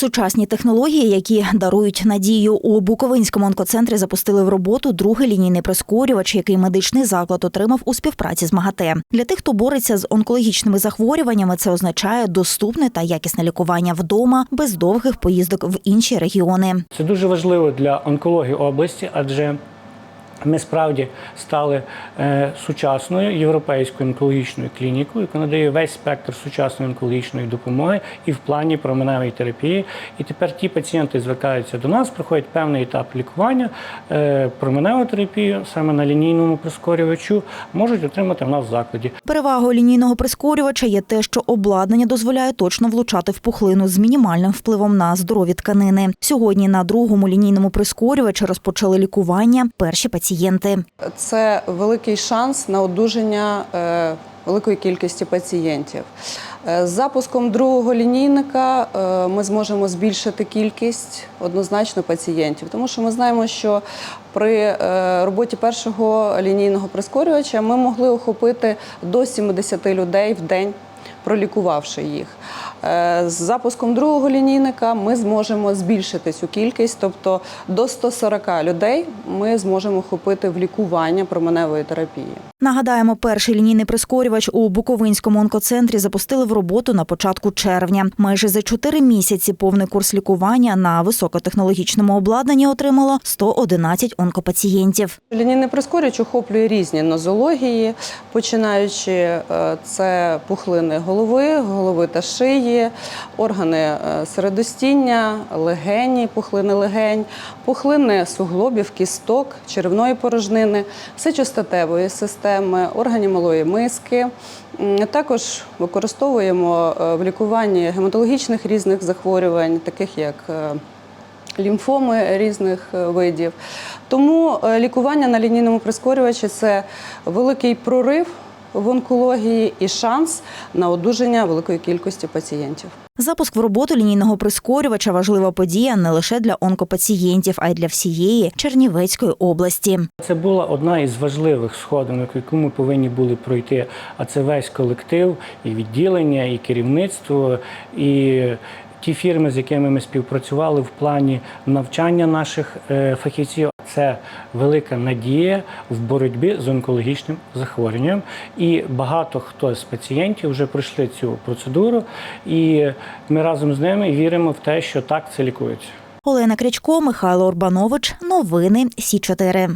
Сучасні технології, які дарують надію у Буковинському онкоцентрі, запустили в роботу другий лінійний прискорювач, який медичний заклад отримав у співпраці з МАГАТЕ. Для тих, хто бореться з онкологічними захворюваннями, це означає доступне та якісне лікування вдома без довгих поїздок в інші регіони. Це дуже важливо для онкології області, адже ми справді стали е, сучасною європейською онкологічною клінікою, яка надає весь спектр сучасної онкологічної допомоги і в плані променевої терапії. І тепер ті пацієнти звертаються до нас, проходять певний етап лікування, е, променеву терапію саме на лінійному прискорювачу можуть отримати в нас в закладі. Перевагою лінійного прискорювача є те, що обладнання дозволяє точно влучати в пухлину з мінімальним впливом на здорові тканини. Сьогодні на другому лінійному прискорювачі розпочали лікування перші пацієнти. Це великий шанс на одужання е, великої кількості пацієнтів. Е, З запуском другого лінійника е, ми зможемо збільшити кількість однозначно пацієнтів, тому що ми знаємо, що при роботі першого лінійного прискорювача ми могли охопити до 70 людей в день пролікувавши їх. Е, З запуском другого лінійника ми зможемо збільшити цю кількість, тобто до 140 людей ми зможемо охопити в лікування променевої терапії. Нагадаємо, перший лінійний прискорювач у Буковинському онкоцентрі запустили в роботу на початку червня. Майже за чотири місяці повний курс лікування на високотехнологічному обладнанні отримало 111 онкопацієнтів. Лінійний прискорювач охоплює різні нозології, починаючи е, це пухлини голови, голови та шиї, органи е, середостіння, легені, пухлини легень, пухлини суглобів, кісток, черевної порожнини, сечостатевої системи, органів малої миски. Також використовуємо е, в лікуванні гематологічних різних захворювань, таких як е, лімфоми різних видів. Тому лікування на лінійному прискорювачі це великий прорив в онкології і шанс на одужання великої кількості пацієнтів. Запуск в роботу лінійного прискорювача важлива подія не лише для онкопацієнтів, а й для всієї Чернівецької області. Це була одна із важливих сходинок, яку ми повинні були пройти. А це весь колектив, і відділення, і керівництво, і ті фірми, з якими ми співпрацювали в плані навчання наших е, фахівців. Це велика надія в боротьбі з онкологічним захворюванням. І багато хто з пацієнтів вже пройшли цю процедуру, і ми разом з ними віримо в те, що так це лікується. Олена Крячко, Михайло Урбанович. Новини Сі 4